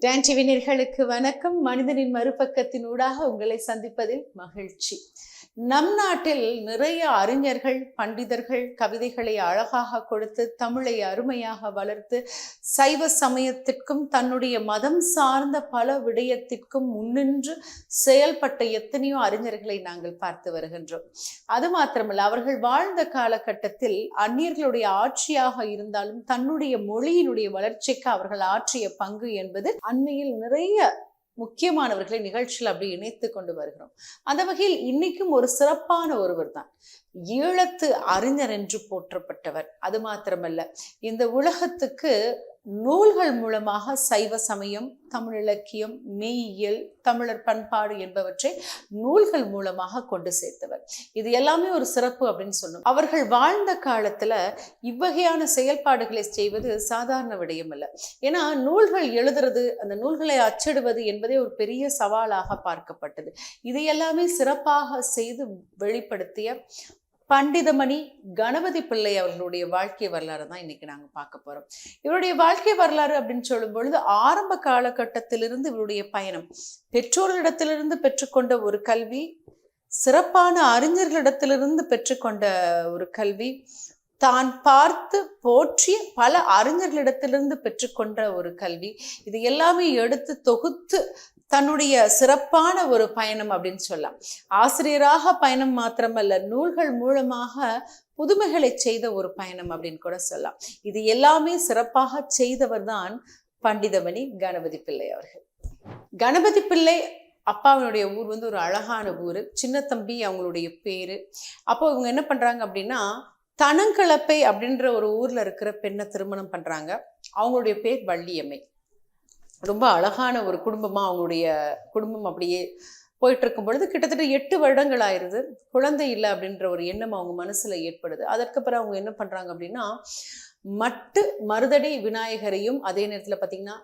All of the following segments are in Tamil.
டான்டிவினர்களுக்கு வணக்கம். மனிதனின் மறுபக்கத்தின் ஊடாக உங்களை சந்திப்பதில் மகிழ்ச்சி. நம் நாட்டில் நிறைய அறிஞர்கள் பண்டிதர்கள் கவிதைகளை அழகாக கொடுத்து தமிழை அருமையாக வளர்த்து சைவ சமயத்திற்கும் தன்னுடைய மதம் சார்ந்த பல விடயத்திற்கும் முன்னின்று செயல்பட்ட எத்தனையோ அறிஞர்களை நாங்கள் பார்த்து வருகின்றோம். அது மாத்திரமல்ல அவர்கள் வாழ்ந்த காலகட்டத்தில் அந்நியர்களுடைய ஆட்சியாக இருந்தாலும் தன்னுடைய மொழியினுடைய வளர்ச்சிக்கு அவர்கள் ஆற்றிய பங்கு என்பது அண்மையில் நிறைய முக்கியமானவர்களை நிகழ்ச்சியில் அப்படி இணைத்து கொண்டு வருகிறோம். அந்த வகையில் இன்னைக்கும் ஒரு சிறப்பான ஒருவர் தான். ஈழத்து அறிஞர் என்று போற்றப்பட்டவர். அது மாத்திரமல்ல இந்த உலகத்துக்கு நூல்கள் மூலமாக சைவ சமயம் தமிழ் இலக்கியம் மெய்யியல் தமிழர் பண்பாடு என்பவற்றை நூல்கள் மூலமாக கொண்டு சேர்த்தவர். இது எல்லாமே ஒரு சிறப்பு அப்படின்னு சொன்னோம் அவர்கள் வாழ்ந்த காலத்துல இவ்வகையான செயல்பாடுகளை செய்வது சாதாரண விடயம் அல்ல ஏன்னா நூல்கள் எழுதுறது அந்த நூல்களை அச்சிடுவது என்பதே ஒரு பெரிய சவாலாக பார்க்கப்பட்டது. இதையெல்லாமே சிறப்பாக செய்து வெளிப்படுத்திய பண்டிதமணி கணபதி பிள்ளை அவர்களுடைய வாழ்க்கை வரலாறு தான் இன்னைக்கு நாங்கள் பார்க்க போகிறோம் இவருடைய வாழ்க்கை வரலாறு அப்படின்னு சொல்லும் பொழுது ஆரம்ப காலகட்டத்திலிருந்து இவருடைய பயணம் பெற்றோர்களிடத்திலிருந்து பெற்றுக்கொண்ட ஒரு கல்வி சிறப்பான அறிஞர்களிடத்திலிருந்து பெற்றுக்கொண்ட ஒரு கல்வி தான் பார்த்து போற்றிய பல அறிஞர்களிடத்திலிருந்து பெற்றுக்கொண்ட ஒரு கல்வி. இது எல்லாமே எடுத்து தொகுத்து தன்னுடைய சிறப்பான ஒரு பயணம் அப்படின்னு சொல்லலாம். ஆசிரியராக பயணம் மாத்திரமல்ல நூல்கள் மூலமாக புதுமைகளை செய்த ஒரு பயணம் அப்படின்னு கூட சொல்லலாம். இது எல்லாமே சிறப்பாக செய்தவர் தான் பண்டிதமணி கணபதி பிள்ளை அவர்கள். கணபதி பிள்ளை அப்பாவினுடைய ஊர் வந்து ஒரு அழகான ஊர். சின்ன தம்பி அவங்களுடைய பேர். அப்போ இவங்க என்ன பண்றாங்க அப்படின்னா தனங்கிழப்பை அப்படின்ற ஒரு ஊரில் இருக்கிற பெண்ணை திருமணம் பண்ணுறாங்க அவங்களுடைய பேர் வள்ளியம்மை. ரொம்ப அழகான ஒரு குடும்பமாக அவங்களுடைய குடும்பம் அப்படியே போயிட்டு இருக்கும் பொழுது கிட்டத்தட்ட எட்டு வருடங்கள் ஆயிடுது குழந்தை இல்லை அப்படின்ற ஒரு எண்ணம் அவங்க மனசில் ஏற்படுது. அதற்கு பிறகு அவங்க என்ன பண்ணுறாங்க அப்படின்னா மட்டு மருதடி விநாயகரையும் அதே நேரத்தில் பார்த்திங்கன்னா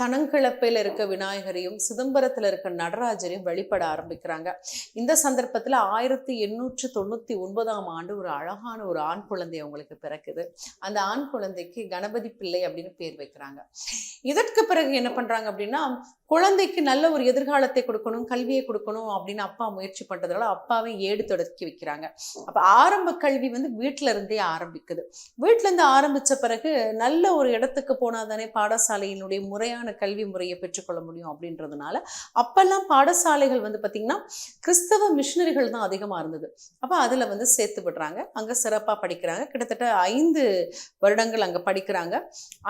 தனங்கிழப்பையில் இருக்க விநாயகரையும் சிதம்பரத்தில் இருக்க நடராஜரையும் வழிபட ஆரம்பிக்கிறாங்க. இந்த சந்தர்ப்பத்தில் ஆயிரத்தி எண்ணூற்று தொண்ணூற்றி ஒன்பதாம் ஆண்டு ஒரு அழகான ஒரு ஆண் குழந்தை அவங்களுக்கு பிறக்குது. அந்த ஆண் குழந்தைக்கு கணபதி பிள்ளை அப்படின்னு பேர் வைக்கிறாங்க. இதற்கு பிறகு என்ன பண்ணுறாங்க அப்படின்னா குழந்தைக்கு நல்ல ஒரு எதிர்காலத்தை கொடுக்கணும் கல்வியை கொடுக்கணும் அப்படின்னு அப்பா முயற்சி பண்ணுறதுனால அப்பாவை ஏடு தொடக்கி வைக்கிறாங்க. அப்போ ஆரம்ப கல்வி வந்து வீட்டில இருந்தே ஆரம்பிக்குது. வீட்டில இருந்து பிறகு நல்ல ஒரு இடத்துக்கு போனால் தானே பாடசாலையினுடைய முறையான கல்வி முறையை பெற்றுக்கொள்ள முடியும் அப்படின்றதுனால அப்பெல்லாம் பாடசாலைகள் வந்து பார்த்திங்கன்னா கிறிஸ்தவ மிஷினரிகள் தான் அதிகமாக இருந்தது. அப்போ அதில் வந்து சேர்த்து விடுறாங்க. அங்கே சிறப்பாக படிக்கிறாங்க. கிட்டத்தட்ட ஐந்து வருடங்கள் அங்கே படிக்கிறாங்க.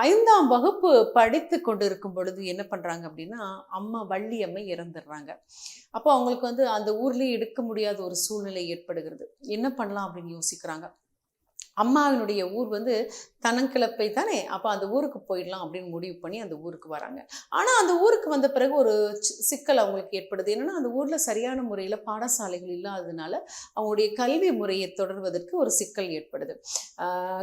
ஐந்தாம் வகுப்பு படித்து கொண்டு இருக்கும் பொழுது என்ன பண்ணுறாங்க அப்படின்னா அம்மா வள்ளி அம்மை இறந்துடுறாங்க. அப்போ அவங்களுக்கு வந்து அந்த ஊர்லேயே எடுக்க முடியாத ஒரு சூழ்நிலை ஏற்படுகிறது. என்ன பண்ணலாம் அப்படின்னு யோசிக்கிறாங்க. அம்மாவினுடைய ஊர் வந்து தனங்கிழப்பை தானே அப்போ அந்த ஊருக்கு போயிடலாம் அப்படின்னு முடிவு பண்ணி அந்த ஊருக்கு வராங்க. ஆனால் அந்த ஊருக்கு வந்த பிறகு ஒரு சி- சிக்கல் அவங்களுக்கு ஏற்படுது. என்னென்னா அந்த ஊரில் சரியான முறையில் பாடசாலைகள் இல்லாததுனால அவங்களுடைய கல்வி முறையை தொடர்வதற்கு ஒரு சிக்கல் ஏற்படுது.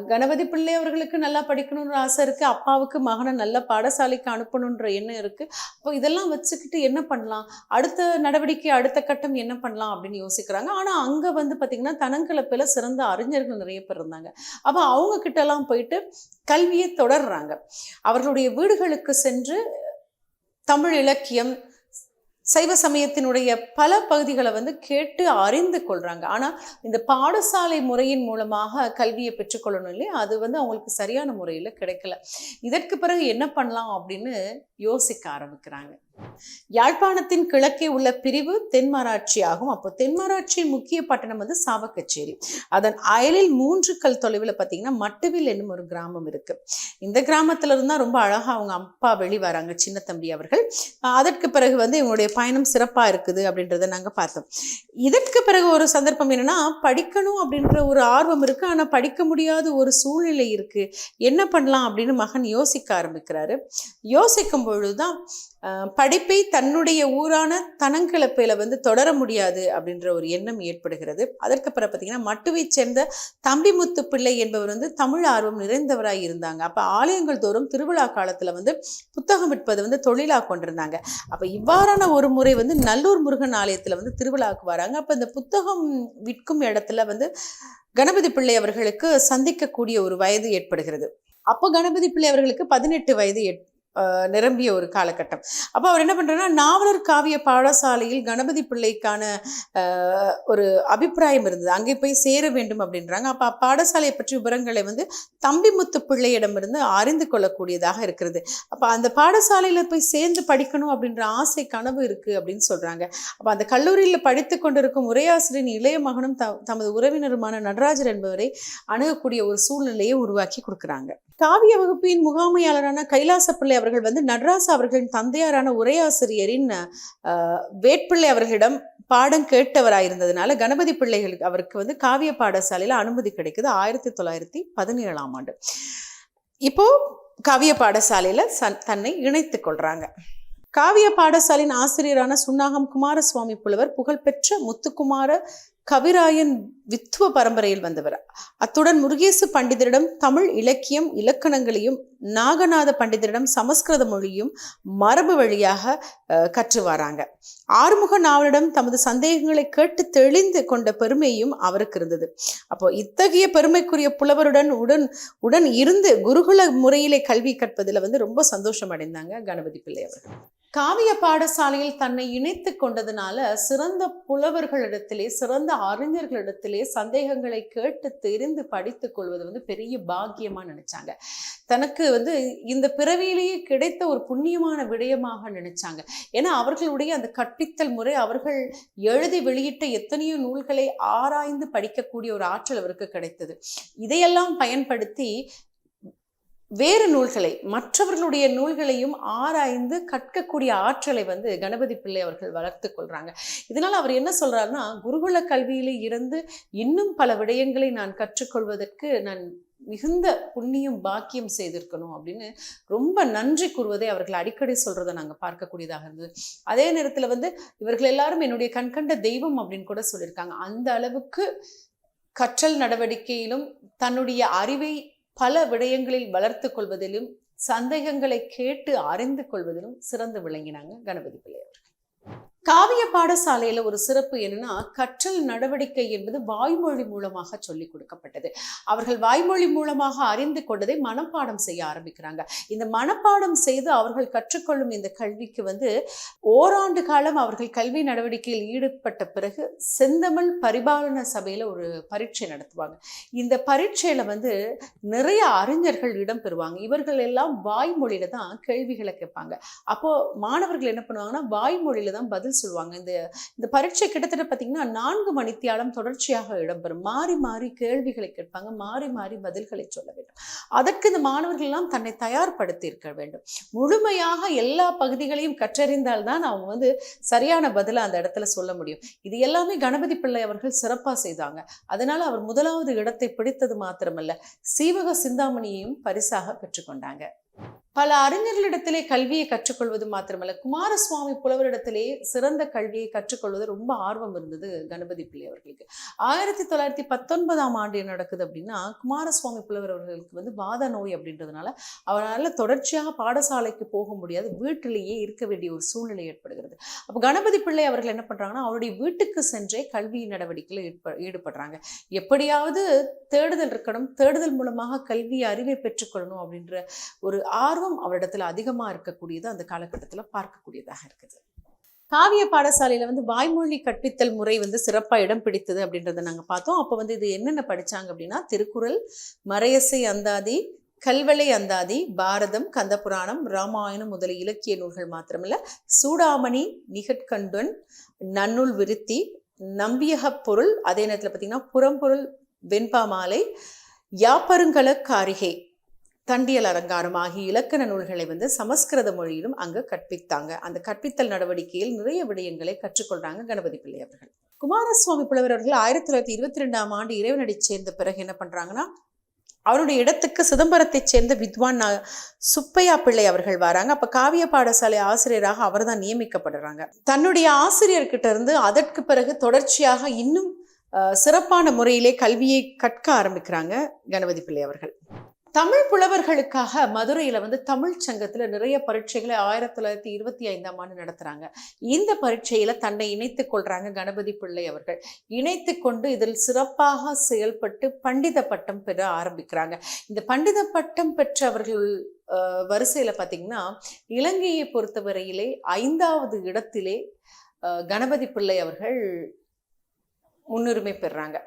கணபதி பிள்ளை அவர்களுக்கு நல்லா படிக்கணுன்ற ஆசை இருக்குது அப்பாவுக்கு மகனை நல்ல பாடசாலைக்கு அனுப்பணுன்ற எண்ணம் இருக்குது அப்போ இதெல்லாம் வச்சுக்கிட்டு என்ன பண்ணலாம்? அடுத்த நடவடிக்கை அடுத்த கட்டம் என்ன பண்ணலாம் அப்படின்னு யோசிக்கிறாங்க. ஆனால் அங்கே வந்து பார்த்திங்கன்னா தனங்கிழப்பில் சிறந்த அறிஞர்கள் நிறைய பேர் இருந்தாங்க. அப்போ அவங்க கிட்டலாம் போயிட்டு கல்வியை தொடர்றாங்க. அவர்களுடைய வீடுகளுக்கு சென்று தமிழ் இலக்கியம் சைவ சமயத்தினுடைய பல பகுதிகளை வந்து கேட்டு அறிந்து கொள்றாங்க. ஆனால் இந்த பாடசாலை முறையின் மூலமாக கல்வியை பெற்றுக்கொள்ளணும் இல்லையா? அது வந்து அவங்களுக்கு சரியான முறையில் கிடைக்கல. இதற்கு பிறகு என்ன பண்ணலாம் அப்படின்னு யோசிக்க ஆரம்பிக்கிறாங்க. யாழ்ப்பாணத்தின் கிழக்கே உள்ள பிரிவு தென்மராட்சி ஆகும் அப்போ தென்மராட்சியின் முக்கிய பட்டணம் வந்து சாவக்கச்சேரி. அதன் அயலில் மூன்று கல் தொலைவில் பார்த்தீங்கன்னா மட்டுவில் என்னும் ஒரு கிராமம் இருக்கு. இந்த கிராமத்துல இருந்தா ரொம்ப அழகா அவங்க அப்பா வெளி வராங்க சின்ன தம்பி அவர்கள். அதற்கு பிறகு வந்து இவங்களுடைய பயணம் சிறப்பா இருக்குது அப்படின்றத நாங்க பார்த்தோம். இதற்கு பிறகு ஒரு சந்தர்ப்பம் என்னன்னா படிக்கணும் அப்படின்ற ஒரு ஆர்வம் இருக்கு. ஆனா படிக்க முடியாத ஒரு சூழ்நிலை இருக்கு. என்ன பண்ணலாம் அப்படின்னு மகன் யோசிக்க ஆரம்பிக்கிறாரு. யோசிக்கும் பொழுதுதான் படிப்பை தன்னுடைய ஊரான தனங்கிழப்பையில் வந்து தொடர முடியாது அப்படின்ற ஒரு எண்ணம் ஏற்படுகிறது. அதற்கு பார்த்தீங்கன்னா மட்டுவை சேர்ந்த தம்பிமுத்து பிள்ளை என்பவர் வந்து தமிழ் ஆர்வம் நிறைந்தவராக இருந்தாங்க. அப்போ ஆலயங்கள் தோறும் திருவிழா காலத்தில் வந்து புத்தகம் விற்பது வந்து தொழிலாக கொண்டிருந்தாங்க. அப்போ இவ்வாறான ஒரு முறை வந்து நல்லூர் முருகன் ஆலயத்தில் வந்து திருவிழாவுக்கு வராங்க. அப்போ இந்த புத்தகம் விற்கும் இடத்துல வந்து கணபதி பிள்ளை அவர்களுக்கு சந்திக்கக்கூடிய ஒரு வயது ஏற்படுகிறது. அப்போ கணபதி பிள்ளை அவர்களுக்கு பதினெட்டு வயது ஏற்- நிரம்பிய ஒரு காலகட்டம். அப்போ அவர் என்ன பண்ணுறாருன்னா நாவலர் காவிய பாடசாலையில் கணபதி பிள்ளைக்கான ஒரு அபிப்பிராயம் இருந்தது. அங்கே போய் சேர வேண்டும் அப்படின்றாங்க. அப்போ பாடசாலையை பற்றி விவரங்களை வந்து தம்பிமுத்து பிள்ளையிடமிருந்து அறிந்து கொள்ளக்கூடியதாக இருக்கிறது. அப்போ அந்த பாடசாலையில் போய் சேர்ந்து படிக்கணும் அப்படின்ற ஆசை கனவு இருக்குது அப்படின்னு சொல்கிறாங்க அப்போ அந்த கல்லூரியில் படித்து கொண்டிருக்கும் உரையாசிரியரின் இளைய மகனும் த தமது உறவினருமான நடராஜர் என்பவரை அணுகக்கூடிய ஒரு சூழ்நிலையை உருவாக்கி கொடுக்குறாங்க. காவிய வகுப்பின் முகாமையாளரான கைலாச பிள்ளை அவர் அவர்கள் வந்து நடராசா அவர்களின் தந்தையாரான உரையாசிரியரின் வேட்பிள்ளை அவர்களிடம் பாடம் கேட்டவராயிருந்ததுனால கணபதி பிள்ளைகளுக்கு அவருக்கு வந்து காவிய பாடசாலையில் அனுமதி கிடைக்குது. ஆயிரத்தி தொள்ளாயிரத்தி பதினேழாம் ஆண்டு. இப்போ காவிய பாடசாலையில் சன் தன்னை இணைத்து கொள்கிறாங்க காவிய பாடசாலையின் ஆசிரியரான சுன்னாகம் குமாரசுவாமி புலவர் புகழ்பெற்ற முத்துக்குமார கவிராயன் வித்துவ பரம்பரையில் வந்தவர். அத்துடன் முருகேசு பண்டிதரிடம் தமிழ் இலக்கியம் இலக்கணங்களையும் நாகநாத பண்டிதரிடம் சமஸ்கிருத மொழியும் மரபு வழியாக அஹ், கற்று வராங்க. ஆறுமுக நாவலிடம் தமது சந்தேகங்களை கேட்டு தெளிந்து கொண்ட பெருமையும் அவருக்கு இருந்தது. அப்போ இத்தகைய பெருமைக்குரிய புலவருடன் உடன் உடன் இருந்து குருகுல முறையிலே கல்வி கற்பதில் வந்து ரொம்ப சந்தோஷம் அடைந்தாங்க கணபதி பிள்ளை அவர்கள். காவிய பாடசாலையில் தன்னை இணைத்து கொண்டதுனால சிறந்த புலவர்களிடத்திலே சிறந்த அறிஞர்களிடத்திலே சந்தேகங்களை கேட்டு தெரிந்து படித்துக் கொள்வது வந்து பெரிய பாக்கியமா நினைச்சாங்க. தனக்கு வந்து இந்த பிறவியிலேயே கிடைத்த ஒரு புண்ணியமான விடயமாக நினைச்சாங்க. ஏன்னா அவர்களுடைய அந்த கற்பித்தல் முறை அவர்கள் எழுதி வெளியிட்ட எத்தனையோ நூல்களை ஆராய்ந்து படிக்கக்கூடிய ஒரு ஆற்றல் அவருக்கு கிடைத்தது. இதையெல்லாம் பயன்படுத்தி வேறு நூல்களை மற்றவர்களுடைய நூல்களையும் ஆராய்ந்து கற்கக்கூடிய ஆற்றலை வந்து கணபதி பிள்ளை அவர்கள் வளர்த்து கொள்கிறாங்க இதனால் அவர் என்ன சொல்கிறாருன்னா குருகுல கல்வியிலே இருந்து இன்னும் பல விடயங்களை நான் கற்றுக்கொள்வதற்கு நான் மிகுந்த புண்ணியம் பாக்கியம் செய்திருக்கணும் அப்படின்னு ரொம்ப நன்றி கூறுவதை அவர்கள் அடிக்கடி சொல்கிறத நாங்கள் பார்க்கக்கூடியதாக இருந்தது. அதே நேரத்தில் வந்து இவர்கள் எல்லாரும் என்னுடைய கண்கண்ட தெய்வம் அப்படின்னு கூட சொல்லியிருக்காங்க. அந்த அளவுக்கு கற்றல் நடவடிக்கையிலும் தன்னுடைய அறிவை பல விடயங்களில் வளர்த்து கொள்வதிலும் சந்தேகங்களை கேட்டு அறிந்து கொள்வதிலும் சிறந்து விளங்கினாங்க கணபதி பிள்ளை அவர்கள் காவிய பாடசாலையில ஒரு சிறப்பு என்னன்னா கற்றல் நடவடிக்கை என்பது வாய்மொழி மூலமாக சொல்லிக் கொடுக்கப்பட்டது. அவர்கள் வாய்மொழி மூலமாக அறிந்து கொண்டதை மனப்பாடம் செய்ய ஆரம்பிக்கிறாங்க. இந்த மனப்பாடம் செய்து அவர்கள் கற்றுக்கொள்ளும் இந்த கல்விக்கு வந்து ஓராண்டு காலம் அவர்கள் கல்வி நடவடிக்கையில் ஈடுபட்ட பிறகு செந்தமிழ் பரிபாலன சபையில ஒரு பரீட்சை நடத்துவாங்க. இந்த பரீட்சையில வந்து நிறைய அறிஞர்கள் இடம் பெறுவாங்க. இவர்கள் எல்லாம் வாய்மொழியில தான் கேள்விகளை கேட்பாங்க. அப்போ மாணவர்கள் என்ன பண்ணுவாங்கன்னா வாய்மொழியில தான் பதில் பதில் சொல்லுவாங்க. இந்த இந்த பரீட்சை கிட்டத்தட்ட பார்த்தீங்கன்னா நான்கு மணித்தியாலம் தொடர்ச்சியாக இடம்பெறும். மாறி மாறி கேள்விகளை கேட்பாங்க. மாறி மாறி பதில்களை சொல்ல வேண்டும். அதற்கு இந்த மாணவர்கள்லாம் தன்னை தயார்படுத்தி இருக்க வேண்டும். முழுமையாக எல்லா பகுதிகளையும் கற்றறிந்தால்தான் அவங்க வந்து சரியான பதிலை அந்த இடத்துல சொல்ல முடியும். இது எல்லாமே கணபதி பிள்ளை அவர்கள் சிறப்பாக செய்தாங்க. அதனால் அவர் முதலாவது இடத்தை பிடித்தது மாத்திரமல்ல. சீவக சிந்தாமணியையும் பரிசாக பெற்றுக்கொண்டாங்க. பல அறிஞர்களிடத்திலே கல்வியை கற்றுக்கொள்வது மாத்திரமல்ல. குமாரசுவாமி புலவரிடத்திலே சிறந்த கல்வியை கற்றுக்கொள்வது ரொம்ப ஆர்வம் இருந்தது கணபதி பிள்ளை அவர்களுக்கு. ஆயிரத்தி தொள்ளாயிரத்தி பத்தொன்பதாம் ஆண்டு என்ன நடக்குது அப்படின்னா குமாரசுவாமி புலவர் அவர்களுக்கு வந்து வாத நோய் அப்படின்றதுனால அவரால் தொடர்ச்சியாக பாடசாலைக்கு போக முடியாது வீட்டிலேயே இருக்க வேண்டிய ஒரு சூழ்நிலை ஏற்படுகிறது. அப்போ கணபதி பிள்ளை அவர்கள் என்ன பண்றாங்கன்னா அவருடைய வீட்டுக்கு சென்றே கல்வி நடவடிக்கையில் ஈடுபடுறாங்க. எப்படியாவது தேடுதல் இருக்கணும் தேடுதல் மூலமாக கல்வி அறிவை பெற்றுக்கொள்ளணும் அப்படின்ற ஒரு ஆர்வம் அவரிடத்துல அதிகமா இருக்கக்கூடியது அந்த காலகட்டத்துல பார்க்கக்கூடியதாக இருக்குது. காவிய பாடசாலையில் வந்து வாய்மொழி கற்பித்தல் முறை வந்து சிறப்பாக இடம் பிடித்தது அப்படின்றத நாங்கள் பார்த்தோம். அப்போ வந்து இது என்னென்ன படித்தாங்க அப்படின்னா திருக்குறள் மறையசை அந்தாதி கல்வளை அந்தாதி பாரதம் கந்தபுராணம் ராமாயணம் முதலிய இலக்கிய நூல்கள் மாத்திரமல்ல சூடாமணி நிகட்கண்டுன் நன்னூல் விருத்தி நம்பியகப் பொருள் அதே நேரத்தில் பார்த்தீங்கன்னா புறம்பொருள் வெண்பா மாலை யாப்பருங்கல காரிகை தண்டியல் அலங்காரம் ஆகிய இலக்கண நூல்களை வந்து சமஸ்கிருத மொழியிலும் அங்கு கற்பித்தாங்க. அந்த கற்பித்தல் நடவடிக்கையில் நிறைய விடயங்களை கற்றுக்கொள்றாங்க கணபதி பிள்ளை அவர்கள். குமாரசுவாமி புலவர் அவர்கள் ஆயிரத்தி தொள்ளாயிரத்தி இருபத்தி ரெண்டாம் ஆண்டு இறைவனடி சேர்ந்த பிறகு என்ன பண்றாங்கன்னா அவருடைய இடத்துக்கு சிதம்பரத்தைச் சேர்ந்த வித்வான் சுப்பையா பிள்ளை அவர்கள் வராங்க. அப்ப காவிய பாடசாலை ஆசிரியராக அவர்தான் நியமிக்கப்படுறாங்க. தன்னுடைய ஆசிரியர்கிட்ட இருந்து அதற்கு பிறகு தொடர்ச்சியாக இன்னும் சிறப்பான முறையிலே கல்வியை கற்க ஆரம்பிக்கிறாங்க கணபதி பிள்ளை அவர்கள். தமிழ் புலவர்களுக்காக மதுரையில் வந்து தமிழ் சங்கத்தில் நிறைய பரீட்சைகளை ஆயிரத்தி தொள்ளாயிரத்தி இருபத்தி ஐந்தாம் ஆண்டு நடத்துகிறாங்க இந்த பரீட்சையில் தன்னை இணைத்துக் கொள்கிறாங்க கணபதி பிள்ளை அவர்கள். இணைத்து கொண்டு இதில் சிறப்பாக செயல்பட்டு பண்டித பட்டம் பெற ஆரம்பிக்கிறாங்க. இந்த பண்டித பட்டம் பெற்றவர்கள் வரிசையில் பார்த்திங்கன்னா பார்த்தீங்கன்னா இலங்கையை பொறுத்தவரையிலே ஐந்தாவது இடத்திலே கணபதி பிள்ளை அவர்கள் முன்னுரிமை பெறுறாங்க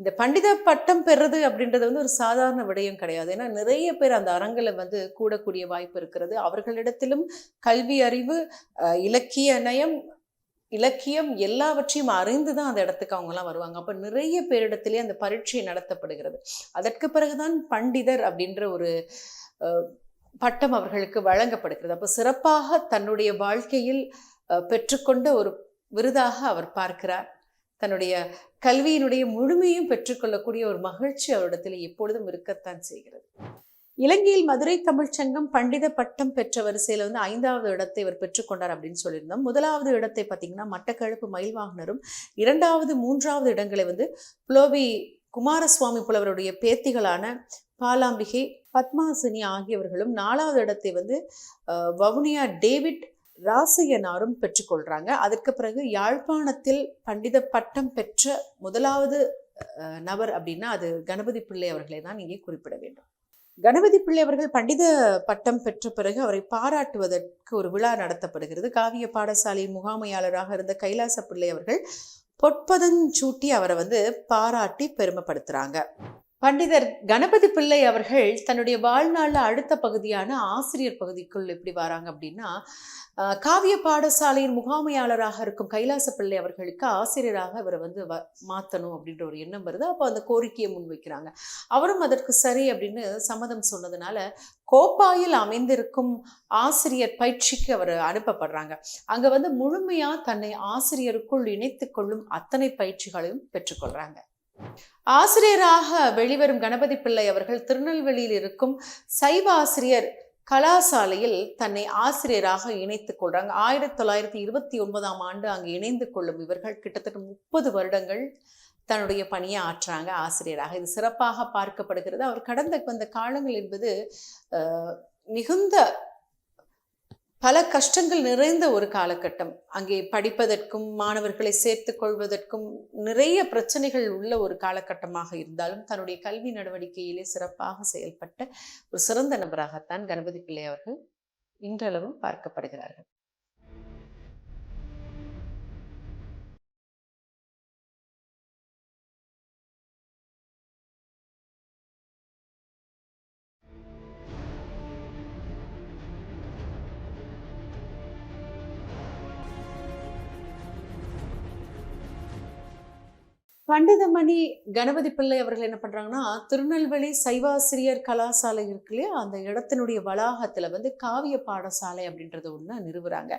இந்த பண்டித பட்டம் பெறுறது அப்படின்றது வந்து ஒரு சாதாரண விடயம் கிடையாது. ஏன்னா நிறைய பேர் அந்த அரங்கில் வந்து கூடக்கூடிய வாய்ப்பு இருக்கிறது. அவர்களிடத்திலும் கல்வி அறிவு இலக்கிய நயம் இலக்கியம் எல்லாவற்றையும் அறிந்து தான் அந்த இடத்துக்கு அவங்கெல்லாம் வருவாங்க. அப்போ நிறைய பேரிடத்திலே அந்த பரீட்சை நடத்தப்படுகிறது. அதற்கு பிறகுதான் பண்டிதர் அப்படின்ற ஒரு பட்டம் அவர்களுக்கு வழங்கப்படுகிறது. அப்போ சிறப்பாக தன்னுடைய வாழ்க்கையில் பெற்றுக்கொண்ட ஒரு விருதாக அவர் பார்க்கிறார். தன்னுடைய கல்வியினுடைய முழுமையும் பெற்றுக்கொள்ளக்கூடிய ஒரு மகிழ்ச்சி அவரிடத்தில் எப்பொழுதும் இருக்கத்தான் செய்கிறது. இலங்கையில் மதுரை தமிழ்ச்சங்கம் பண்டித பட்டம் பெற்ற வரிசையில் வந்து ஐந்தாவது இடத்தை இவர் பெற்றுக்கொண்டார் அப்படின்னு சொல்லியிருந்தோம். முதலாவது இடத்தை பார்த்தீங்கன்னா மட்டக்களப்பு மயில்வாகனரும் இரண்டாவது மூன்றாவது இடங்களை வந்து புலோவி குமாரசுவாமி புலவருடைய பேத்திகளான பாலாம்பிகை பத்மாசினி ஆகியவர்களும் நாலாவது இடத்தை வந்து வவுனியா டேவிட் ராசையனாரும் பெற்றுக்கொள்கிறாங்க அதற்கு பிறகு யாழ்ப்பாணத்தில் பண்டித பட்டம் பெற்ற முதலாவது நபர் அப்படின்னா அது கணபதி பிள்ளை அவர்களை தான் இங்கே குறிப்பிட வேண்டும். கணபதி பிள்ளை அவர்கள் பண்டித பட்டம் பெற்ற பிறகு அவரை பாராட்டுவதற்கு ஒரு விழா நடத்தப்படுகிறது. காவிய பாடசாலை முகாமையாளராக இருந்த கைலாச பிள்ளை அவர்கள் பொற்பதஞ்சூட்டி அவரை வந்து பாராட்டி பெருமைப்படுத்துகிறாங்க பண்டிதர் கணபதி பிள்ளை அவர்கள் தன்னுடைய வாழ்நாளில் அடுத்த பகுதியான ஆசிரியர் பகுதிக்குள் எப்படி வராங்க அப்படின்னா காவிய பாடசாலையின் முகாமையாளராக இருக்கும் கைலாச பிள்ளை அவர்களுக்கு ஆசிரியராக இவரை வந்து வ மாற்றணும் அப்படின்ற ஒரு எண்ணம் வருது. அப்போ அந்த கோரிக்கையை முன்வைக்கிறாங்க. அவரும் அதற்கு சரி அப்படின்னு சம்மதம் சொன்னதுனால கோப்பாயில் அமைந்திருக்கும் ஆசிரியர் பயிற்சிக்கு அவர் அனுப்பப்படுறாங்க. அங்கே வந்து முழுமையாக தன்னை ஆசிரியருக்குள் இணைத்து கொள்ளும் அத்தனை பயிற்சிகளையும் பெற்றுக்கொள்கிறாங்க ஆசிரியராக வெளிவரும் கணபதி பிள்ளை அவர்கள் திருநெல்வேலியில் இருக்கும் சைவ ஆசிரியர் கலாசாலையில் தன்னை ஆசிரியராக இணைத்துக் கொள்றாங்க. ஆயிரத்தி தொள்ளாயிரத்தி இருபத்தி ஒன்பதாம் ஆண்டு அங்கு இணைந்து கொள்ளும் இவர்கள் கிட்டத்தட்ட முப்பது வருடங்கள் தன்னுடைய பணியை ஆற்றுறாங்க ஆசிரியராக. இது சிறப்பாக பார்க்கப்படுகிறது. அவர் கடந்த வந்த காலங்கள் என்பது மிகுந்த பல கஷ்டங்கள் நிறைந்த ஒரு காலகட்டம். அங்கே படிப்பதற்கும் மாணவர்களை சேர்த்து கொள்வதற்கும் நிறைய பிரச்சனைகள் உள்ள ஒரு காலகட்டமாக இருந்தாலும் தன்னுடைய கல்வி நடவடிக்கையிலே சிறப்பாக செயல்பட்ட ஒரு சிறந்த நபராகத்தான் கணபதி பிள்ளை அவர்கள் இன்றளவும் பார்க்கப்படுகிறார்கள். பண்டிதமணி கணபதி பிள்ளை அவர்கள் என்ன பண்ணுறாங்கன்னா திருநெல்வேலி சைவாசிரியர் கலாசாலை இருக்கு இல்லையா? அந்த இடத்தினுடைய வளாகத்தில் வந்து காவிய பாடசாலை அப்படின்றத ஒன்று நிறுவுறாங்க.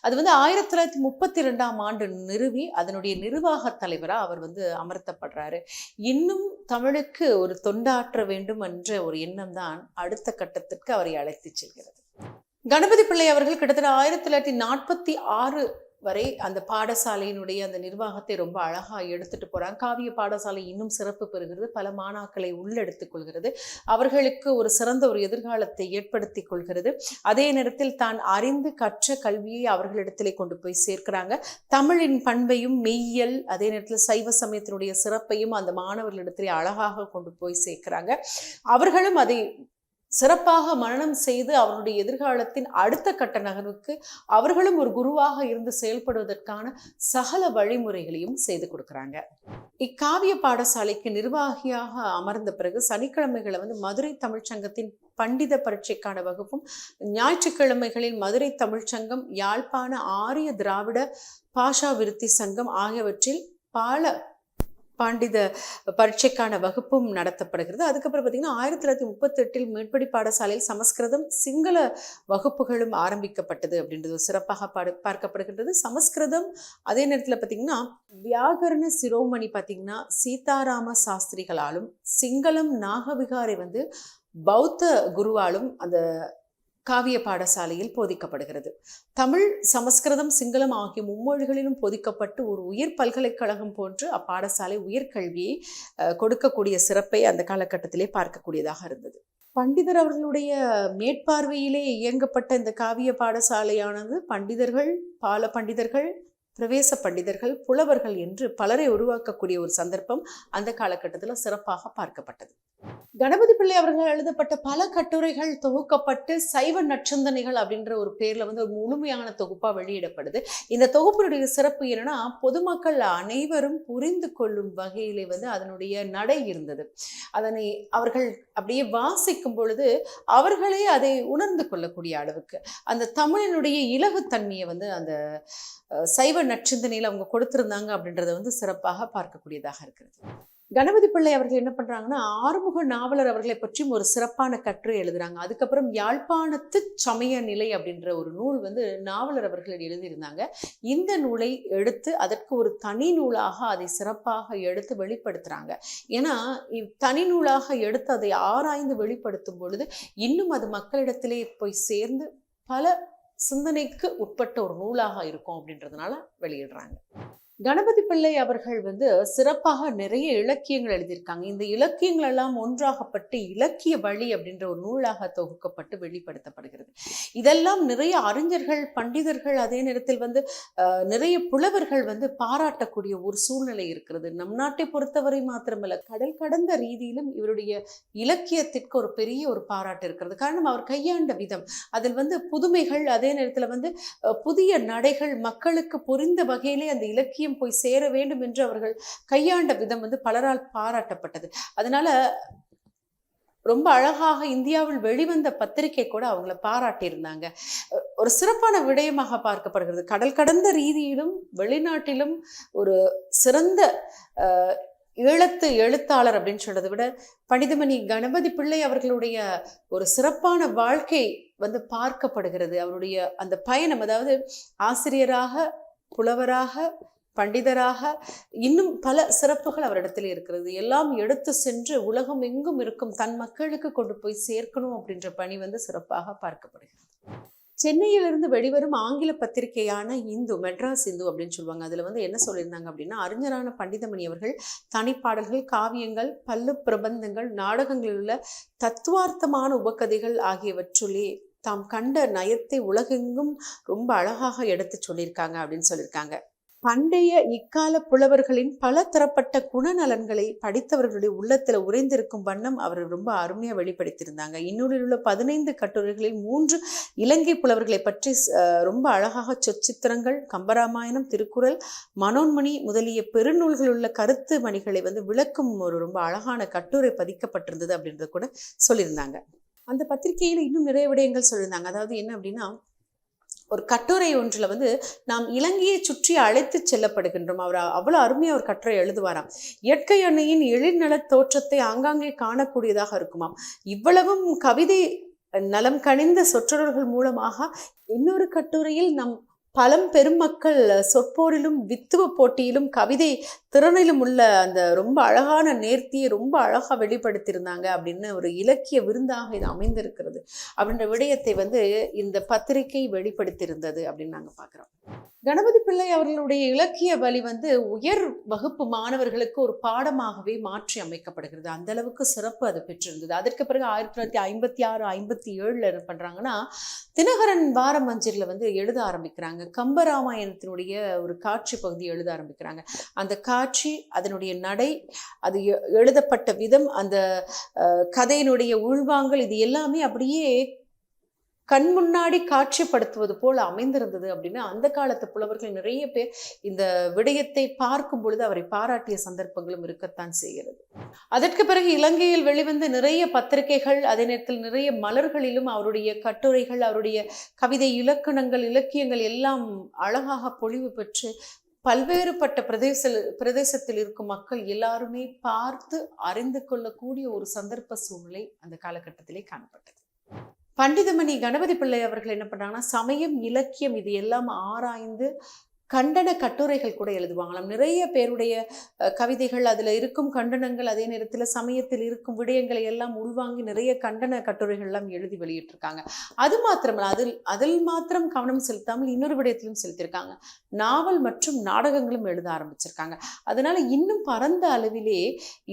அது வந்து ஆயிரத்தி தொள்ளாயிரத்தி முப்பத்தி ரெண்டாம் ஆண்டு நிறுவி அதனுடைய நிர்வாக தலைவராக அவர் வந்து அமர்த்தப்படுறாரு. இன்னும் தமிழுக்கு ஒரு தொண்டாற்ற வேண்டும் என்ற ஒரு எண்ணம் தான் அடுத்த கட்டத்திற்கு அவரை அழைத்து செல்கிறது. கணபதி பிள்ளை அவர்கள் கிட்டத்தட்ட ஆயிரத்தி தொள்ளாயிரத்தி நாற்பத்தி ஆறு வரை அந்த பாடசாலையினுடைய அந்த நிர்வாகத்தை ரொம்ப அழகாக எடுத்துட்டு போகிறாங்க காவிய பாடசாலை இன்னும் சிறப்பு பெறுகிறது. பல மாணாக்களை உள்ளெடுத்துக் கொள்கிறது. அவர்களுக்கு ஒரு சிறந்த ஒரு எதிர்காலத்தை ஏற்படுத்தி கொள்கிறது. அதே நேரத்தில் தான் அறிந்து கற்ற கல்வியை அவர்களிடத்திலே கொண்டு போய் சேர்க்கிறாங்க. தமிழின் பண்பையும் மெய்யல் அதே நேரத்தில் சைவ சமயத்தினுடைய சிறப்பையும் அந்த மாணவர்களிடத்திலே அழகாக கொண்டு போய் சேர்க்கிறாங்க. அவர்களும் அதை சிறப்பாக மரணம் செய்து அவருடைய எதிர்காலத்தின் அடுத்த கட்ட நகர்வுக்கு அவர்களும் ஒரு குருவாக இருந்து செயல்படுவதற்கான சகல வழிமுறைகளையும் செய்து கொடுக்குறாங்க. இக்காவிய பாடசாலைக்கு நிர்வாகியாக அமர்ந்த பிறகு சனிக்கிழமைகளை வந்து மதுரை தமிழ்ச்சங்கத்தின் பண்டித பரீட்சைக்கான வகுப்பும் ஞாயிற்றுக்கிழமைகளில் மதுரை தமிழ்ச்சங்கம் யாழ்ப்பாண ஆரிய திராவிட பாஷா விருத்தி சங்கம் ஆகியவற்றில் பல பாண்டித பரீட்சைக்கான வகுப்பும் நடத்தப்படுகிறது. அதுக்கப்புறம் பார்த்தீங்கன்னா ஆயிரத்தி தொள்ளாயிரத்தி முப்பத்தெட்டில் மேற்படி பாடசாலையில் சமஸ்கிருதம் சிங்கள வகுப்புகளும் ஆரம்பிக்கப்பட்டது அப்படின்றது சிறப்பாக பாடு பார்க்கப்படுகின்றது. சமஸ்கிருதம் அதே நேரத்தில் பார்த்தீங்கன்னா வியாகரண சிரோமணி பார்த்தீங்கன்னா சீதாராம சாஸ்திரிகளாலும் சிங்களம் நாகவிகாரை வந்து பௌத்த குருவாலும் அந்த காவிய பாடசாலையில் போதிக்கப்படுகிறது. தமிழ் சமஸ்கிருதம் சிங்களம் ஆகிய மும்மொழிகளிலும் போதிக்கப்பட்டு ஒரு உயர் பல்கலைக்கழகம் போன்று அப்பாடசாலை உயர்கல்வியை கொடுக்கக்கூடிய சிறப்பை அந்த காலகட்டத்திலே பார்க்கக்கூடியதாக இருந்தது. பண்டிதர் அவர்களுடைய மேற்பார்வையிலே இயங்கப்பட்ட இந்த காவிய பாடசாலையானது பண்டிதர்கள் பால பண்டிதர்கள் பிரவேச பண்டிதர்கள் புலவர்கள் என்று பலரை உருவாக்கக்கூடிய ஒரு சந்தர்ப்பம் அந்த காலகட்டத்தில் சிறப்பாக பார்க்கப்பட்டது. கணபதி பிள்ளை அவர்கள் எழுதப்பட்ட பல கட்டுரைகள் தொகுக்கப்பட்டு சைவ நச்சந்தனைகள் அப்படின்ற ஒரு பேர்ல வந்து ஒரு முழுமையான தொகுப்பா வெளியிடப்படுது. இந்த தொகுப்பினுடைய சிறப்பு என்னன்னா பொதுமக்கள் அனைவரும் புரிந்து கொள்ளும் வகையிலே வந்து அதனுடைய நடை இருந்தது. அதனை அவர்கள் அப்படியே வாசிக்கும் பொழுது அவர்களே அதை உணர்ந்து கொள்ளக்கூடிய அளவுக்கு அந்த தமிழினுடைய இலகுத்தன்மையை வந்து அந்த சைவ நற்சிந்தனையில் அவங்க கொடுத்திருந்தாங்க அப்படின்றத வந்து சிறப்பாக பார்க்கக்கூடியதாக இருக்கிறது. கணபதி பிள்ளை அவர்கள் என்ன பண்றாங்கன்னா ஆறுமுக நாவலர் அவர்களை பற்றியும் ஒரு சிறப்பான கற்று எழுதுறாங்க. அதுக்கப்புறம் யாழ்ப்பாணத்து சமய நிலை அப்படின்ற ஒரு நூல் வந்து நாவலர் அவர்கள் எழுதியிருந்தாங்க. இந்த நூலை எடுத்து அதற்கு ஒரு தனி நூலாக அதை சிறப்பாக எடுத்து வெளிப்படுத்துகிறாங்க ஏன்னா தனி நூலாக எடுத்து அதை ஆராய்ந்து வெளிப்படுத்தும் பொழுது இன்னும் அது மக்களிடத்திலே போய் சேர்ந்து பல சிந்தனைக்கு உட்பட்ட ஒரு நூலாக இருக்கும் அப்படின்றதுனால வெளியிடுறாங்க. கணபதி பிள்ளை அவர்கள் வந்து சிறப்பாக நிறைய இலக்கியங்கள் எழுதியிருக்காங்க. இந்த இலக்கியங்கள் எல்லாம் ஒன்றாகப்பட்டு இலக்கிய வழி அப்படின்ற ஒரு நூலாக தொகுக்கப்பட்டு வெளிப்படுத்தப்படுகிறது. இதெல்லாம் நிறைய அறிஞர்கள் பண்டிதர்கள் அதே நேரத்தில் வந்து நிறைய புலவர்கள் வந்து பாராட்டக்கூடிய ஒரு சூழ்நிலை இருக்கிறது. நம் நாட்டை பொறுத்தவரை மாத்திரமல்ல கடல் கடந்த ரீதியிலும் இவருடைய இலக்கியத்திற்கு ஒரு பெரிய ஒரு பாராட்டு இருக்கிறது. காரணம் அவர் கையாண்ட விதம். அதில் வந்து புதுமைகள் அதே நேரத்தில் வந்து புதிய நடைகள் மக்களுக்கு புரிந்த வகையிலே அந்த இலக்கியம் போய் சேர வேண்டும் என்று அவர்கள் கையாண்ட விதம் வந்து பலரால் பாராட்டப்பட்டது. அதனால ரொம்ப அழகாக இந்தியாவில் வெளிவந்த பத்திரிகை கூட அவங்கள பாராட்டியிருந்தாங்க. ஒரு சிறப்பான விடயமாக பார்க்கப்படுகிறது. கடல் கடந்த ரீதியிலும் வெளிநாட்டிலும் ஒரு சிறந்த ஈழத்து எழுத்தாளர் அப்படின்னு சொல்றதை விட பண்டிதமணி கணபதி பிள்ளை அவர்களுடைய ஒரு சிறப்பான வாழ்க்கை வந்து பார்க்கப்படுகிறது. அவருடைய அந்த பயணம் அதாவது ஆசிரியராக புலவராக பண்டிதராக இன்னும் பல சிறப்புகள் அவரிடத்தில் இருக்கிறது. எல்லாம் எடுத்து சென்று உலகம் எங்கும் இருக்கும் தன் மக்களுக்கு கொண்டு போய் சேர்க்கணும் அப்படின்ற பணி வந்து சிறப்பாக பார்க்கப்படுகிறது. சென்னையிலிருந்து வெளிவரும் ஆங்கில பத்திரிகையான இந்து மெட்ராஸ் இந்து அப்படின்னு சொல்லுவாங்க. அதில் வந்து என்ன சொல்லியிருந்தாங்க அப்படின்னா அறிஞரான பண்டிதமணி அவர்கள் தனிப்பாடல்கள் காவியங்கள் பல்லு பிரபந்தங்கள் நாடகங்களில் உள்ள தத்துவார்த்தமான உபகதைகள் ஆகியவற்றுள்ளே தாம் கண்ட நயத்தை உலகெங்கும் ரொம்ப அழகாக எடுத்து சொல்லியிருக்காங்க அப்படின்னு சொல்லியிருக்காங்க. பண்டைய இக்கால புலவர்களின் பல தரப்பட்ட குணநலன்களை படித்தவர்களுடைய உள்ளத்தில் உறைந்திருக்கும் வண்ணம் அவர் ரொம்ப அருமையா வெளிப்படுத்தியிருந்தாங்க. இன்னொரு உள்ள பதினைந்து கட்டுரைகளில் மூன்று இலங்கை புலவர்களை பற்றி ரொம்ப அழகாக சொச்சித்திரங்கள் கம்பராமாயணம் திருக்குறள் மனோன்மணி முதலிய பெருநூல்கள் உள்ள கருத்து மணிகளை வந்து விளக்கும் ஒரு ரொம்ப அழகான கட்டுரை பதிக்கப்பட்டிருந்தது அப்படின்றத கூட சொல்லியிருந்தாங்க. அந்த பத்திரிகையில் இன்னும் நிறைய விடயங்கள் சொல்லியிருந்தாங்க. அதாவது என்ன அப்படின்னா ஒரு கட்டுரை ஒன்றில் வந்து நாம் இலங்கையை சுற்றி அழைத்து செல்லப்படுகின்றோம். அவர் அவ்வளோ அருமையாக ஒரு கட்டுரை எழுதுவாராம். இயற்கை அணையின் எழில்நலத் தோற்றத்தை ஆங்காங்கே காணக்கூடியதாக இருக்குமாம். இவ்வளவும் கவிதை நலம் கனிந்த சொற்றொடர்கள் மூலமாக இன்னொரு கட்டுரையில் நம் பழம் பெருமக்கள் சொற்போரிலும் வித்துவ போட்டியிலும் கவிதை திறனிலும் உள்ள அந்த ரொம்ப அழகான நேர்த்தியை ரொம்ப அழகாக வெளிப்படுத்தியிருந்தாங்க அப்படின்னு ஒரு இலக்கிய விருந்தாக இது அமைந்திருக்கிறது. அப்படின்ற விடயத்தை வந்து இந்த பத்திரிகை வெளிப்படுத்தியிருந்தது அப்படின்னு நாங்கள் பார்க்குறோம் கணபதி பிள்ளை அவர்களுடைய இலக்கிய வழி வந்து உயர் வகுப்பு மாணவர்களுக்கு ஒரு பாடமாகவே மாற்றி அமைக்கப்படுகிறது. அந்த அளவுக்கு சிறப்பு அது பெற்றிருந்தது. அதற்கு பிறகு ஆயிரத்தி தொள்ளாயிரத்தி ஐம்பத்தி ஆறு ஐம்பத்தி ஏழில் என்ன பண்ணுறாங்கன்னா தினகரன் வாரமஞ்சரில் வந்து எழுத ஆரம்பிக்கிறாங்க. கம்பராமாயணத்தினுடைய ஒரு காட்சி பகுதி எழுத ஆரம்பிக்கிறாங்க. அந்த காட்சி அதனுடைய நடை அது எழுதப்பட்ட விதம் அந்த கதையினுடைய உள்வாங்கல் இது எல்லாமே அப்படியே கண் முன்னாடி காட்சிப்படுத்துவது போல் அமைந்திருந்தது அப்படின்னு அந்த காலத்து புலவர்கள் நிறைய பேர் இந்த விடயத்தை பார்க்கும் பொழுது அவரை பாராட்டிய சந்தர்ப்பங்களும் இருக்கத்தான் செய்கிறது. அதற்கு பிறகு இலங்கையில் வெளிவந்த நிறைய பத்திரிகைகள் அதே நேரத்தில் நிறைய மலர்களிலும் அவருடைய கட்டுரைகள் அவருடைய கவிதை இலக்கணங்கள் இலக்கியங்கள் எல்லாம் அழகாக பொழிவு பெற்று பல்வேறுபட்ட பிரதேச பிரதேசத்தில் இருக்கும் மக்கள் எல்லாருமே பார்த்து அறிந்து கொள்ளக்கூடிய ஒரு சந்தர்ப்ப சூழ்நிலை அந்த காலகட்டத்திலே காணப்பட்டது. பண்டிதமணி கணபதி பிள்ளை அவர்கள் என்ன பண்ணாங்கன்னா சமயம் இலக்கியம் இது எல்லாம் ஆராய்ந்து கண்டன கட்டுரைகள் கூட எழுதுவாங்களாம். நிறைய பேருடைய கவிதைகள் அதில் இருக்கும் கண்டனங்கள் அதே நேரத்தில் சமயத்தில் இருக்கும் விடயங்களை எல்லாம் உள்வாங்கி நிறைய கண்டன கட்டுரைகள் எல்லாம் எழுதி வெளியிட்டிருக்காங்க. அது மாத்திரமல்ல அதில் அதில் மாத்திரம் கவனம் செலுத்தாமல் இன்னொரு விடயத்திலும் செலுத்தியிருக்காங்க. நாவல் மற்றும் நாடகங்களும் எழுத ஆரம்பிச்சிருக்காங்க. அதனால் இன்னும் பரந்த அளவிலே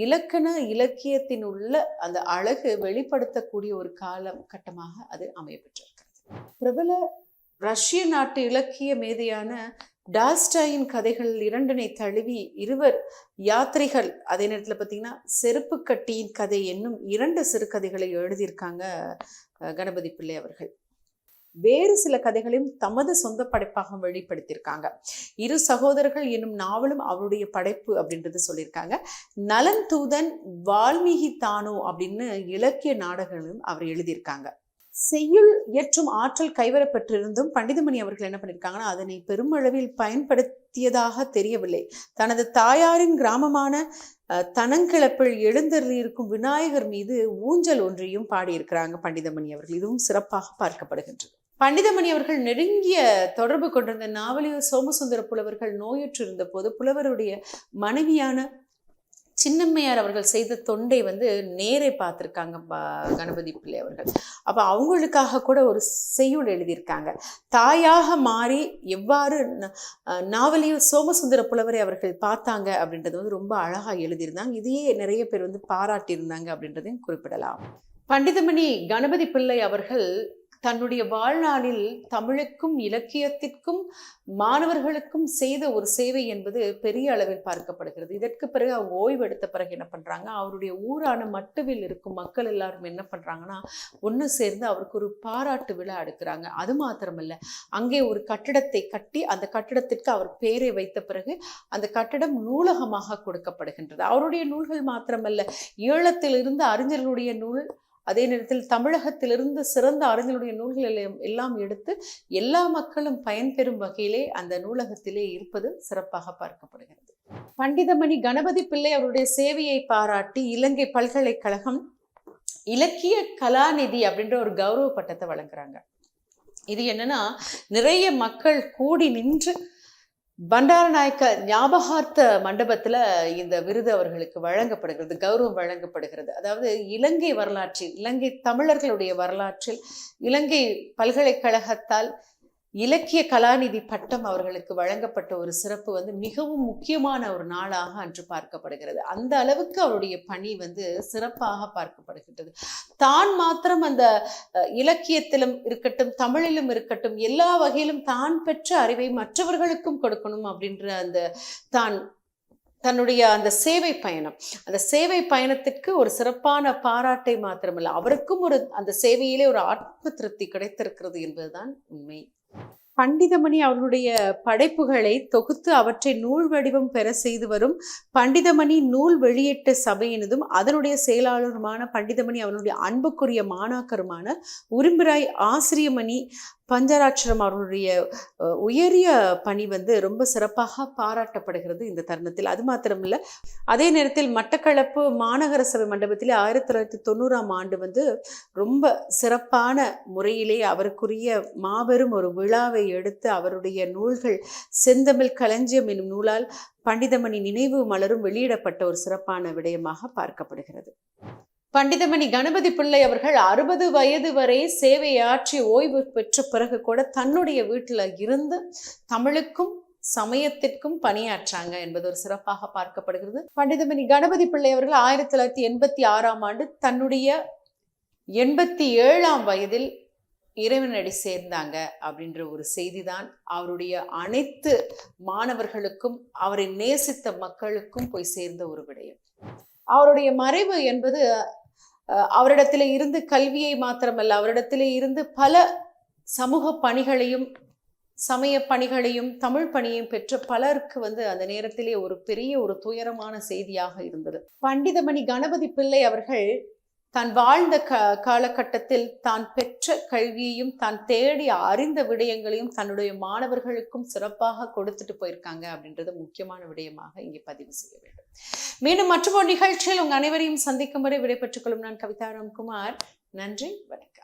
இலக்கண இலக்கியத்தின் உள்ள அந்த அழகு வெளிப்படுத்தக்கூடிய ஒரு காலம் கட்டமாக அது அமையப்பெற்றிருக்கிறது. பிரபல ரஷ்ய நாட்டு இலக்கிய மேதையான டாஸ்டாயின் கதைகள் இரண்டனை தழுவி இருவர் யாத்திரைகள். அதே நேரத்தில் பார்த்தீங்கன்னா செருப்பு கட்டியின் கதை என்னும் இரண்டு சிறுகதைகளை எழுதியிருக்காங்க கணபதி பிள்ளை அவர்கள். வேறு சில கதைகளையும் தமது சொந்த படைப்பாக வெளிப்படுத்தியிருக்காங்க. இரு சகோதரர்கள் என்னும் நாவலும் அவருடைய படைப்பு அப்படின்றது சொல்லியிருக்காங்க. நலன் தூதன் வால்மீகி தானோ அப்படின்னு இலக்கிய நாடகங்களும் அவர் எழுதியிருக்காங்க. செய்யுள் இயற்றும் ஆற்றல் கைவரப்பெற்றிருந்தும் பண்டிதமணி அவர்கள் என்ன பண்ணியிருக்காங்கன்னா அதனை பெருமளவில் பயன்படுத்தியதாக தெரியவில்லை. தனது தாயாரின் கிராமமான தனங்கிழப்பில் எழுந்தருளியிருக்கும் விநாயகர் மீது ஊஞ்சல் ஒன்றையும் பாடியிருக்கிறாங்க பண்டிதமணி அவர்கள். இதுவும் சிறப்பாக பார்க்கப்படுகின்றது. பண்டிதமணி அவர்கள் நெருங்கிய தொடர்பு கொண்டிருந்த நாவலியூர் சோமசுந்தர புலவர்கள் நோயுற்றிருந்த போது புலவருடைய மனைவியான சின்னம்மையார் அவர்கள் செய்த தொண்டை வந்து நேரே பார்த்துருக்காங்க கணபதி பிள்ளை அவர்கள். அப்போ அவங்களுக்காக கூட ஒரு செய்யுள் எழுதியிருக்காங்க. தாயாக மாறி எவ்வாறு நாவலையும் சோமசுந்தர புலவரை அவர்கள் பார்த்தாங்க அப்படின்றது வந்து ரொம்ப அழகாக எழுதியிருந்தாங்க. இதையே நிறைய பேர் வந்து பாராட்டியிருந்தாங்க அப்படின்றதையும் குறிப்பிடலாம். பண்டிதமணி கணபதி பிள்ளை அவர்கள் தன்னுடைய வாழ்நாளில் தமிழுக்கும் இலக்கியத்திற்கும் மாணவர்களுக்கும் செய்த ஒரு சேவை என்பது பெரிய அளவில் பார்க்கப்படுகிறது. இதற்கு பிறகு அவங்க ஓய்வு எடுத்த பிறகு என்ன பண்ணுறாங்க அவருடைய ஊரான மட்டுவில் இருக்கும் மக்கள் எல்லாரும் என்ன பண்ணுறாங்கன்னா ஒன்று சேர்ந்து அவருக்கு ஒரு பாராட்டு விழா எடுக்கிறாங்க. அது மாத்திரமல்ல அங்கே ஒரு கட்டிடத்தை கட்டி அந்த கட்டிடத்திற்கு அவர் பேரை வைத்த பிறகு அந்த கட்டிடம் நூலகமாக கொடுக்கப்படுகின்றது. அவருடைய நூல்கள் மாத்திரமல்ல ஈழத்திலிருந்து அறிஞர்களுடைய நூல் அதே நேரத்தில் தமிழகத்திலிருந்து சிறந்த அறிஞருடைய நூல்கள் எல்லாம் எடுத்து எல்லா மக்களும் பயன்பெறும் வகையிலே அந்த நூலகத்திலே இருப்பது சிறப்பாக பார்க்கப்படுகிறது. பண்டிதமணி கணபதி பிள்ளை அவருடைய சேவையை பாராட்டி இலங்கை பல்கலைக்கழகம் இலக்கிய கலாநிதி அப்படின்ற ஒரு கௌரவ பட்டத்தை வழங்குறாங்க. இது என்னன்னா நிறைய மக்கள் கூடி நின்று பண்டாரநாயக்க ஞாபகார்த்த மண்டபத்துல இந்த விருது அவர்களுக்கு வழங்கப்படுகிறது கௌரவம் வழங்கப்படுகிறது. அதாவது இலங்கை வரலாற்றில் இலங்கை தமிழர்களுடைய வரலாற்றில் இலங்கை பல்கலைக்கழகத்தால் இலக்கிய கலாநிதி பட்டம் அவர்களுக்கு வழங்கப்பட்ட ஒரு சிறப்பு வந்து மிகவும் முக்கியமான ஒரு நாளாக அன்று பார்க்கப்படுகிறது. அந்த அளவுக்கு அவருடைய பணி வந்து சிறப்பாக பார்க்கப்படுகின்றது. தான் மாத்திரம் அந்த இலக்கியத்திலும் இருக்கட்டும் தமிழிலும் இருக்கட்டும் எல்லா வகையிலும் தான் பெற்ற அறிவை மற்றவர்களுக்கும் கொடுக்கணும் அப்படின்ற அந்த தான் தன்னுடைய அந்த சேவை பயணம். அந்த சேவை பயணத்திற்கு ஒரு சிறப்பான பாராட்டை மாத்திரமல்ல அவருக்கும் ஒரு அந்த சேவையிலே ஒரு ஆத்ம திருப்தி கிடைத்திருக்கிறது என்பதுதான் உண்மை. பண்டிதமணி அவர்களுடைய படைப்புகளை தொகுத்து அவற்றை நூல் வடிவம் பெற செய்து வரும் பண்டிதமணி நூல் வெளியிட்ட சபையினதும் அதனுடைய செயலாளருமான பண்டிதமணி அவர்களுடைய அன்புக்குரிய மாணாக்கருமான உரும்பிராய் ஆசிரியமணி பஞ்சராட்சரம் அவருடைய உயரிய பணி வந்து ரொம்ப சிறப்பாக பாராட்டப்படுகிறது இந்த தருணத்தில். அது மாத்திரமில்ல அதே நேரத்தில் மட்டக்களப்பு மாநகர சபை மண்டபத்தில் ஆயிரத்தி தொள்ளாயிரத்தி தொண்ணூறாம் ஆண்டு வந்து ரொம்ப சிறப்பான முறையிலே அவருக்குரிய மாபெரும் ஒரு விழாவை எடுத்து அவருடைய நூல்கள் செந்தமிழ் களஞ்சியம் என்னும் நூலால் பண்டிதமணி நினைவு மலரும் வெளியிடப்பட்ட ஒரு சிறப்பான விடயமாக பார்க்கப்படுகிறது. பண்டிதமணி கணபதி பிள்ளை அவர்கள் அறுபது வயது வரை சேவையாற்றி ஓய்வு பெற்ற பிறகு கூட தன்னுடைய வீட்டில் இருந்து தமிழுக்கும் சமயத்திற்கும் பணியாற்றாங்க என்பது ஒரு சிறப்பாக பார்க்கப்படுகிறது. பண்டிதமணி கணபதி பிள்ளை அவர்கள் ஆயிரத்தி தொள்ளாயிரத்தி எண்பத்தி ஆறாம் ஆண்டு தன்னுடைய எண்பத்தி ஏழாம் வயதில் இறைவனடி சேர்ந்தாங்க அப்படின்ற ஒரு செய்திதான் அவருடைய அனைத்து மாணவர்களுக்கும் அவரை நேசித்த மக்களுக்கும் போய் சேர்ந்த ஒரு விடயம். அவருடைய மறைவு என்பது அவரிடத்தில் இருந்து கல்வியை மாத்திரமல்ல அவரிடத்தில் இருந்து பல சமூக பணிகளையும் சமய பணிகளையும் தமிழ் பணியையும் பெற்ற பலருக்கு வந்து அந்த நேரத்திலே ஒரு பெரிய ஒரு துயரமான செய்தியாக இருந்தது. பண்டிதமணி கணபதி பிள்ளை அவர்கள் தான் வாழ்ந்த க காலகட்டத்தில் தான் பெற்ற கல்வியையும் தான் தேடி அறிந்த விடயங்களையும் தன்னுடைய மாணவர்களுக்கும் சிறப்பாக கொடுத்துட்டு போயிருக்காங்க அப்படின்றது முக்கியமான விடயமாக இங்கே பதிவு செய்ய வேண்டும். மீண்டும் மற்றொரு நிகழ்ச்சியில் உங்கள் அனைவரையும் சந்திக்கும் வரை விடைபெற்றுக் கொள்ளும் நான் கவிதா ராம்குமார். நன்றி வணக்கம்.